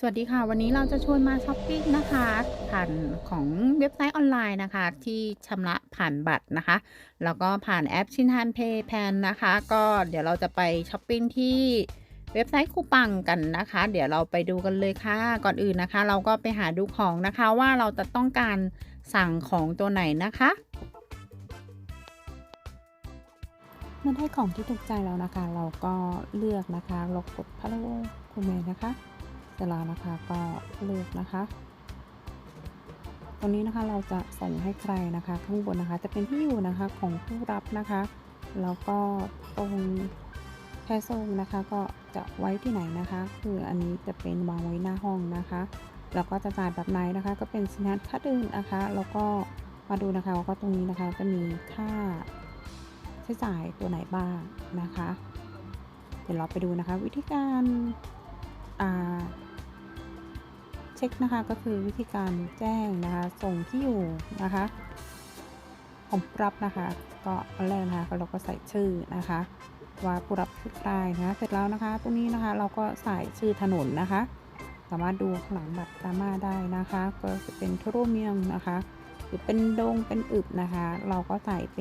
สวัสดีค่ะ วันนี้เราจะชวนมาช้อปปิ้งนะคะผ่านของเว็บไซต์ออนไลน์นะคะ ที่ชำระผ่านบัตรนะคะ แล้วก็ผ่านแอปชินฮันเพย์แพนนะคะ ก็เดี๋ยวเราจะไปช้อปปิ้งที่เว็บไซต์คูปังกันนะคะ เดี๋ยวเราไปดูกันเลยค่ะ ก่อนอื่นนะคะ เราก็ไปหาดูของนะคะว่าเราจะต้องการสั่งของตัวไหนนะคะเมื่อได้ของที่ถูกใจแล้วนะคะ เราก็เลือกนะคะเรากดพัลโลคูเมนนะคะ เสร็จแล้วนะคะก็เลือกนะคะ ตรงนี้นะคะเราจะส่งให้ใครนะคะ ข้างบนนะคะจะเป็นที่อยู่นะคะของผู้รับนะคะ แล้วก็ตรงแค่ส่งนะคะก็จะไว้ที่ไหนนะคะ คืออันนี้จะเป็นวางไว้หน้าห้องนะคะแล้วก็จะจ่ายแบบไหนนะคะ ก็เป็นสินค้าค่าดื่มนะคะ แล้วก็มาดูนะคะว่าตรงนี้นะคะจะมีค่าใช้จ่ายตัวไหนบ้างนะคะ เดี๋ยวเราไปดูนะคะ วิธีการอ่า เช็คนะคะก็คือวิธีการแจ้งนะคะ ส่งที่อยู่นะคะของผู้รับนะคะ ก็อันแรกนะคะเราก็ใส่ชื่อนะคะ ว่าผู้รับคือใครนะะเสร็จแล้วนะคะ ตรงนี้นะคะเราก็ใส่ชื่อถนนนะคะ สามารถดูข้างหลังบัตรกามาได้นะคะ ก็จะเป็นทั่วโลกเมียงนะคะหรือเป็นดงเป็นอึบนะคะ เราก็ใส่ไป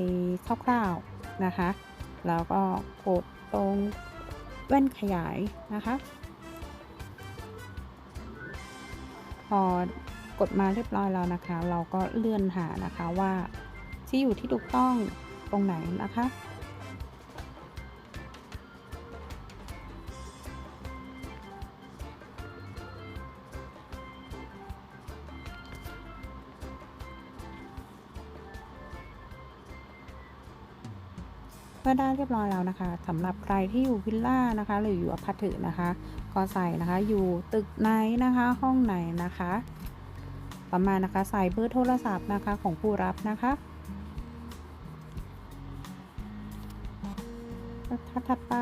คร่าวๆนะคะ แล้วก็กดตรงแว่นขยายนะคะ อกดมาเรียบร้อยแล้วนะคะ เราก็เลื่อนหานะคะว่าที่อยู่ที่ถูกต้องตรงไหนนะคะ เมื่อได้เรียบร้อยแล้วนะคะสำหรับใครที่อยู่วิลล่านะคะ หรืออยู่อพาร์ตเมนต์นะคะ ก็ใส่นะคะ อยู่ตึกไหนนะคะ ห้องไหนนะคะ ประมาณนะคะใส่เบอร์โทรศัพท์นะคะของผู้รับนะคะถ้าถัดไป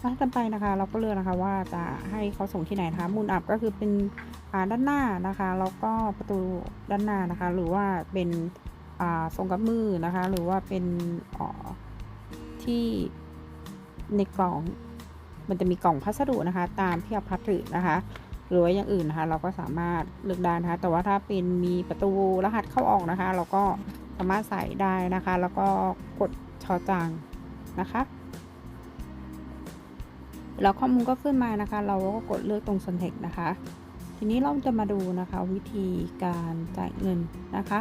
ถ้าถัดไปนะคะ เราก็เลือกนะคะว่าจะให้เขาส่งที่ไหนนะคะมูลอับก็คือเป็นด้านหน้านะคะแล้วก็ประตูด้านหน้านะคะ หรือว่าเป็นอ่าทรงกับมือนะคะ หรือว่าเป็นที่ในกล่อง มันจะมีกล่องพัสดุนะคะ ตามที่อพาร์ตเมนต์นะคะหรือว่าอย่างอื่นนะคะ เราก็สามารถเลือกได้นะคะ แต่ว่าถ้าเป็นมีประตูรหัสเข้าออกนะคะ เราก็สามารถใส่ได้นะคะ แล้วก็กดชอจางนะคะแล้วข้อมูลก็ขึ้นมานะคะ เราก็กดเลือกตรง s o n t e x t นะคะ ทีนี้เราจะมาดูนะคะ วิธีการจ่ายเงินนะคะ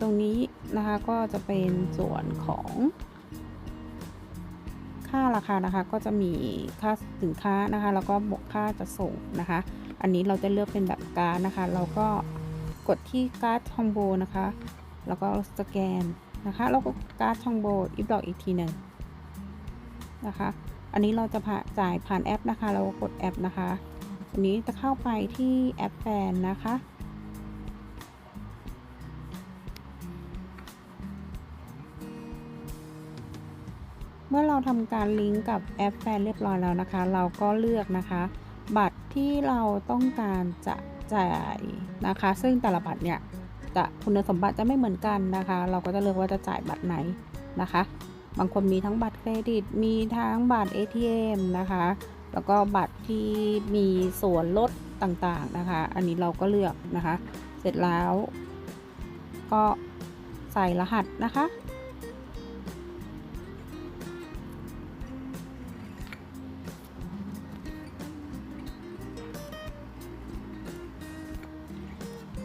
ตรงนี้นะคะก็จะเป็นส่วนของ ค่าราคานะคะก็จะมีค่าสินค้านะคะ แล้วก็บวกค่าจะส่งนะคะ อันนี้เราจะเลือกเป็นแบบการ์ดนะคะ เราก็กดที่การ์ดช่องโบนะคะ แล้วก็สแกนนะคะ แล้วก็การ์ดช่องโบอีกดอกอีกทีหนึ่งนะคะ อันนี้เราจะผ่าจ่ายผ่านแอปนะคะ เราก็กดแอปนะคะอันนี้จะเข้าไปที่แอปแฟนนะคะ เมื่อเราทำการลิงก์กับแอปแฟนเรียบร้อยแล้วนะคะ เราก็เลือกนะคะ บัตรที่เราต้องการจะจ่ายนะคะ ซึ่งแต่ละบัตรเนี่ยจะคุณสมบัติจะไม่เหมือนกันนะคะ เราก็จะเลือกว่าจะจ่ายบัตรไหนนะคะ บางคนมีทั้งบัตรเครดิต มีทั้งบัตร ATM นะคะ แล้วก็บัตรที่มีส่วนลดต่างๆนะคะ อันนี้เราก็เลือกนะคะ เสร็จแล้วก็ใส่รหัสนะคะ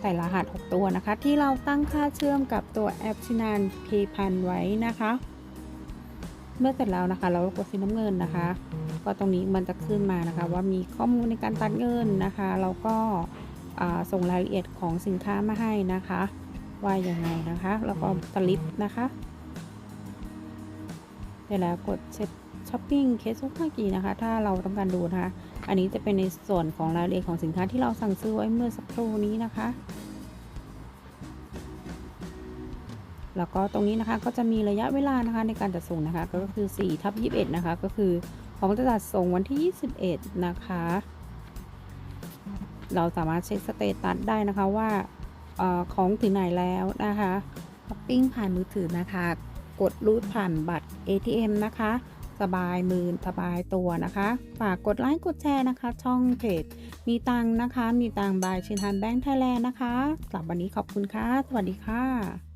ใส่รหัส 6 ตัวนะคะ ที่เราตั้งค่าเชื่อมกับตัวแอปชินานเพย์พันไว้นะคะ เมื่อเสร็จแล้วนะคะ เรากดสีน้ำเงินนะคะ ก็ตรงนี้มันจะขึ้นมานะคะ ว่ามีข้อมูลในการตัดเงินนะคะเราก็ส่งรายละเอียดของสินค้ามาให้นะคะ ว่ายังไงนะคะ แล้วก็สลิปนะคะเสร็จแล้วกดเช็คช้อปปิ้งเคสซุกากีนะคะ ถ้าเราต้องการดูนะคะ อันนี้จะเป็นในส่วนของรายละเอียดของสินค้าที่เราสั่งซื้อไว้เมื่อสักครู่นี้นะคะ แล้วก็ตรงนี้นะคะก็จะมีระยะเวลานะคะในการจัดส่งนะคะ ก็คือ4ทับ21นะคะ ก็คือของจะจัดส่งวันที่ 21 นะคะ เราสามารถเช็คสเตตัสได้นะคะว่าออของถึงไหนแล้วนะคะช้อปปิ้งผ่านมือถือนะคะ กดรูดผ่านบัตร ATM นะคะ สบายมือสบายตัวนะคะ ฝากกดไลค์กดแชร์นะคะ ช่องเพจมีตังนะคะ มีตังบายชินฮันแบงค์ไทยแลนด์นะคะสำหรับวันนี้ขอบคุณค่ะ สวัสดีค่ะ